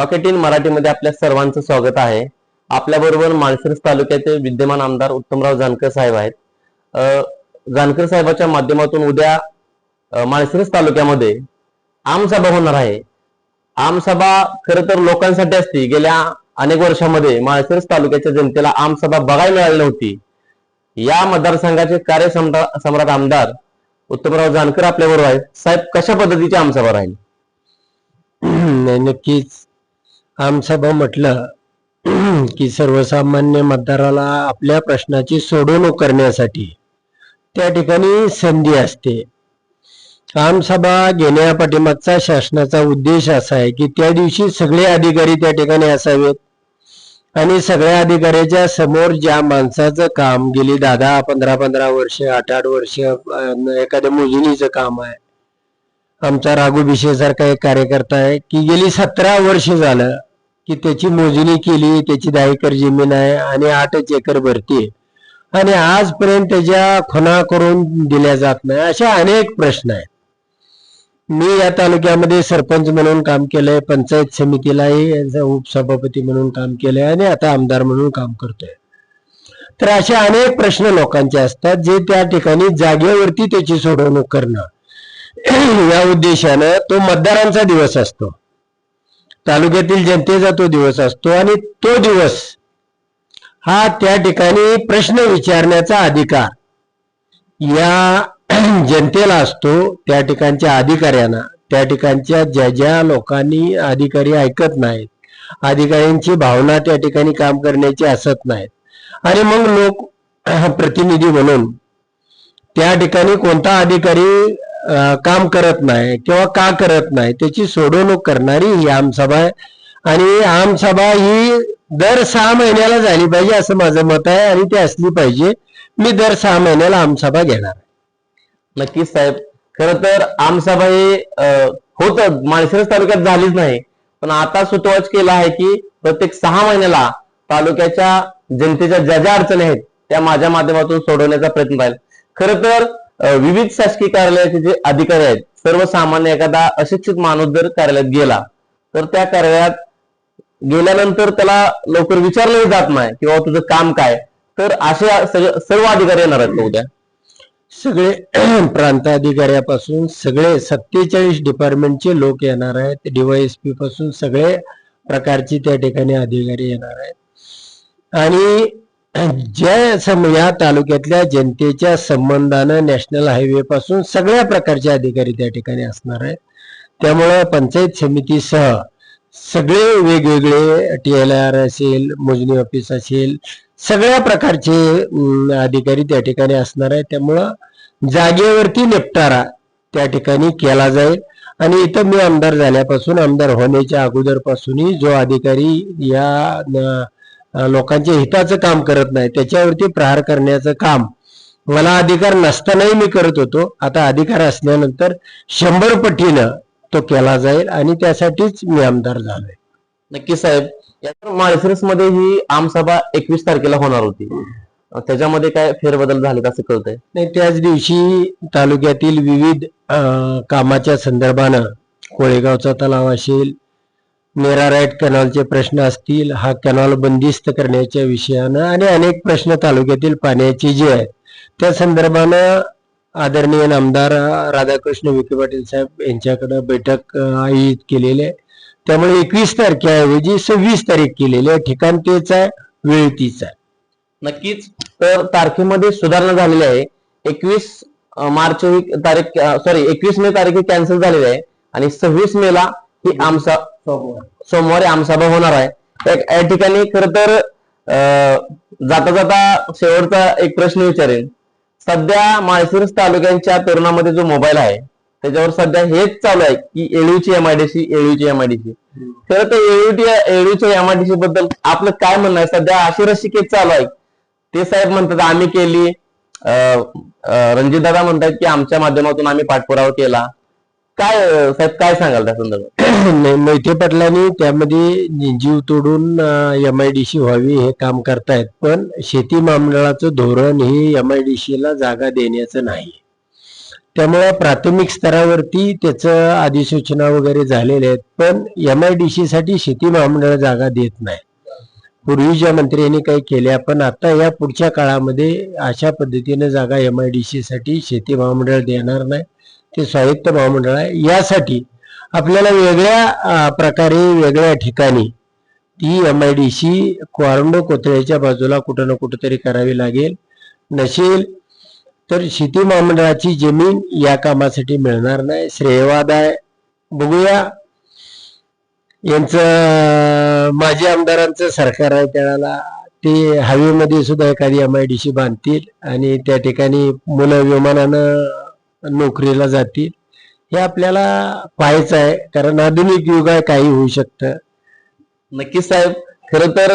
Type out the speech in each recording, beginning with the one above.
Rocket in मराठीमध्ये आपल्या सर्वांचं स्वागत आहे. आपल्याबरोबर माळशिरस तालुक्याचे विद्यमान आमदार उत्तमराव जानकर साहेब आहेत. जानकर साहेबाच्या माध्यमातून उद्या अ, माळशिरस तालुक्यामध्ये आमसभा होणार आहे. आमसभा खरं तर लोकांसाठी असती. गेल्या अनेक वर्षामध्ये माळशिरस तालुक्याच्या जनतेला आमसभा बघायला मिळाली नव्हती. या मतदारसंघाचे कार्य सम्राट आमदार उत्तमराव जानकर आपल्या बरोबर आहेत. साहेब कशा पद्धतीची आमसभा राहील? नाही नक्कीच. आमसभा म्हटलं की सर्वसामान्य मतदाराला आपल्या प्रश्नाची सोडवणूक करण्यासाठी त्या ठिकाणी संधी असते. आमसभा घेण्यापाठीमागचा शासनाचा उद्देश असा आहे की त्या दिवशी सगळे अधिकारी त्या ठिकाणी असावेत. आणि सगळ्या अधिकाऱ्याच्या समोर ज्या माणसाचं काम गेली दहा दहा पंधरा पंधरा वर्ष आठ आठ वर्ष एखाद्या मोजिनीचं काम आहे. आमचा राघू भिशे सारखा एक कार्यकर्ता आहे की गेली सतरा वर्ष झालं की त्याची मोजणी केली त्याची दहा एकर जमीन आहे आणि आठच एकर भरती आहे. आणि आजपर्यंत त्याच्या खुना करून दिल्या जात नाही असे अनेक प्रश्न आहेत. मी या तालुक्यामध्ये सरपंच म्हणून काम केलंय पंचायत समितीलाही उपसभापती म्हणून काम केलंय आणि आता आमदार म्हणून काम करतोय. तर असे अनेक प्रश्न लोकांचे असतात जे त्या ठिकाणी जागेवरती त्याची सोडवणूक करणं. या उद्देशानं तो मतदारांचा दिवस असतो. तालुक्यातील जनतेचा तो दिवस असतो आणि तो दिवस हा त्या ठिकाणी प्रश्न विचारण्याचा अधिकार या जनतेला असतो त्या ठिकाणच्या अधिकाऱ्यांना. त्या ठिकाणच्या ज्या ज्या लोकांनी अधिकारी ऐकत नाहीत अधिकाऱ्यांची भावना त्या ठिकाणी काम करण्याची असत नाहीत. आणि मग लोक प्रतिनिधी म्हणून त्या ठिकाणी कोणता अधिकारी काम करत नाही किंवा का करत नाही त्याची सोडवणूक करणारी ही आमसभा आहे. आणि आमसभा ही दर सहा महिन्याला झाली पाहिजे असं माझं मत आहे आणि ती असली पाहिजे. मी दर सहा महिन्याला आमसभा घेणार नक्कीच साहेब. खर तर आमसभा हे होत माळशिरस तालुक्यात झालीच नाही. पण आता सुतवाच केला आहे की प्रत्येक सहा महिन्याला तालुक्याच्या जनतेच्या ज्या ज्या अडचणी आहेत त्या माझ्या माध्यमातून सोडवण्याचा प्रयत्न राहील खर तर विविध शासकीय कार्यालयाचे जे अधिकारी आहेत सर्वसामान्य एखादा अशिक्षित माणूस जर कार्यालयात गेला तर त्या कार्यालयात गेल्यानंतर त्याला लवकर विचारलंही जात नाही किंवा तुझं काम काय? तर असे सगळे- सर्व अधिकारी येणार आहेत उद्या? सगळे प्रांताधिकाऱ्यापासून सगळे सत्तेचाळीस डिपार्टमेंटचे लोक येणार आहेत. डीवायएसपी पासून सगळे प्रकारचे त्या ठिकाणी अधिकारी येणार आहेत. आणि ज्या सम या तालुक्यातल्या जनतेच्या संबंधानं नॅशनल हायवे पासून सगळ्या प्रकारचे अधिकारी त्या ठिकाणी असणार आहेत. त्यामुळं पंचायत समितीसह सगळे वेगवेगळे टी एल आर असेल मोजणी ऑफिस असेल सगळ्या प्रकारचे अधिकारी त्या ठिकाणी असणार आहे त्यामुळं जागेवरती निपटारा त्या ठिकाणी केला जाईल. आणि इथं मी आमदार झाल्यापासून आमदार होण्याच्या अगोदरपासूनही जो अधिकारी या लोकांच्या हिताचं काम करत नाही. त्याच्यावरती प्रहार करण्याचं काम. मला अधिकार नसतानाही मी करत होतो. आता अधिकार असल्यानंतर शंभर पटीनं तो केला जाईल आणि त्यासाठीच मी आमदार झालोय. नक्की साहेब माळशिरसमध्ये ही आमसभा एकवीस तारखेला होणार होती. त्याच्यामध्ये काय फेरबदल झाले असं कळतंय? नाही त्याच दिवशी तालुक्यातील विविध कामाच्या संदर्भानं कोळेगावचा तलाव असेल नेराराईट कॅनॉलचे प्रश्न असतील हा कॅनॉल बंदिस्त करण्याच्या विषयानं आणि अनेक प्रश्न तालुक्यातील पाण्याचे जे आहेत त्या संदर्भानं आदरणीय आमदार राधाकृष्ण विखे पाटील साहेब यांच्याकडे बैठक आयोजित केलेली आहे. त्यामुळे एकवीस तारखेऐवजी सव्वीस तारीख केलेली आहे. ठिकाण तेच आहे वेळ तीच आहे. नक्कीच. तर तारखेमध्ये सुधारणा झालेली आहे. एकवीस मार्च ही तारीख सॉरी एकवीस मे तारीख ही कॅन्सल झालेली आहे. आणि सव्वीस मे ला ही आमचा सोमवारी आमसभा होणार आहे. त्या- या ठिकाणी खर तर जाता जाता शेवटचा एक प्रश्न विचारेन सध्या माळशिरस तालुक्यांच्या तरुणामध्ये जो मोबाईल आहे त्याच्यावर सध्या हेच चालू आहे की एळूची एमआयडीसी एळूची एमआयडीसी खरं तर एळूटी एळूच्या एमआयडीसी बद्दल आपलं काय म्हणणं आहे? सध्या अशी रसिकेत चालू आहे. ते साहेब म्हणतात आम्ही केली. रणजित दादा म्हणतात की आमच्या माध्यमातून आम्ही पाठपुरावा केला. काय साहेब काय सांगाल त्या संदर्भात? नाही, मोहिते पाटलांनी त्यामध्ये जीव तोडून एम आय डी सी व्हावी हे काम करतायत पण शेती महामंडळाचं धोरण हे एम आय डी सी ला जागा देण्याचं नाही. त्यामुळे प्राथमिक स्तरावरती त्याचं अधिसूचना वगैरे झालेले आहेत पण एम आय डी सी साठी शेती महामंडळ जागा देत नाही पूर्वीच्या मंत्र्यांनी काही केल्या पण आता या पुढच्या काळामध्ये अशा पद्धतीने जागा एम आय डी सी साठी शेती महामंडळ देणार नाही. ते साहित्य महामंडळ आहे. यासाठी आपल्याला वेगळ्या प्रकारे वेगळ्या ठिकाणी ती एम आय डी सी क्वारंडो कोथळ्याच्या बाजूला कुठं ना कुठं तरी करावी लागेल. नसेल तर शेती महामंडळाची जमीन या कामासाठी मिळणार नाही. श्रेयवाद आहे. बघूया. यांचं माजी आमदारांचं सरकार आहे त्याला. ते हवेमध्ये सुद्धा एखादी एम आय डी सी बांधतील आणि त्या ठिकाणी मुलं विमानानं नोकरीला जातील. हे आपल्याला पाहायचं आहे. कारण आधुनिक युग आहे काही होऊ शकतं. नक्कीच साहेब खर तर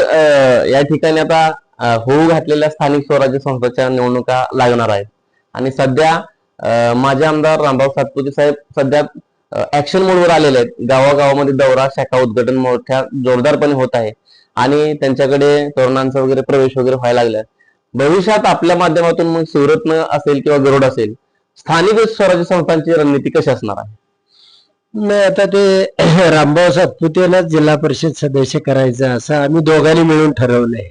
या ठिकाणी आता होऊ घातलेल्या स्थानिक स्वराज्य संस्थेच्या निवडणुका लागणार आहेत. आणि सध्या माझे आमदार रामराव सातपुते साहेब सध्या ऍक्शन मोडवर आलेले आहेत. गावागावामध्ये दौरा शाखा उद्घाटन मोठ्या जोरदारपणे होत आहे. आणि त्यांच्याकडे तरुणांचा वगैरे प्रवेश वगैरे व्हायला लागलाय. भविष्यात आपल्या माध्यमातून मग सुरतनं असेल किंवा गरुड असेल स्थानिक स्वराज्य संस्थांची रणनीती कशी असणार आहे? नाही आता ते रामभाऊ सातपुतेला जिल्हा परिषद सदस्य करायचं असं आम्ही दोघांनी मिळून ठरवलंय.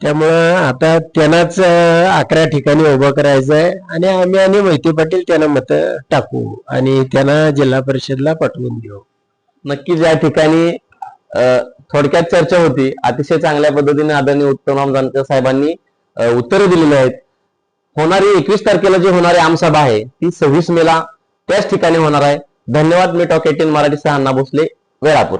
त्यामुळं आता त्यांनाच अकरा ठिकाणी उभं करायचं आहे आणि आम्ही आणि मोहिते पाटील त्यांना मत टाकू आणि त्यांना जिल्हा परिषदला पाठवून देऊ. नक्कीच या ठिकाणी थोडक्यात चर्चा होती. अतिशय चांगल्या पद्धतीने आदरणीय उत्तम जानकर साहेबांनी उत्तरं दिलेली आहेत. होणारी एकवीस तारखेला जी होणारी आमसभा आहे ती सव्वीस मेला त्याच ठिकाणी होणार आहे. धन्यवाद मी टॉक एटीन मराठी सहाना भोसले वेळापूर.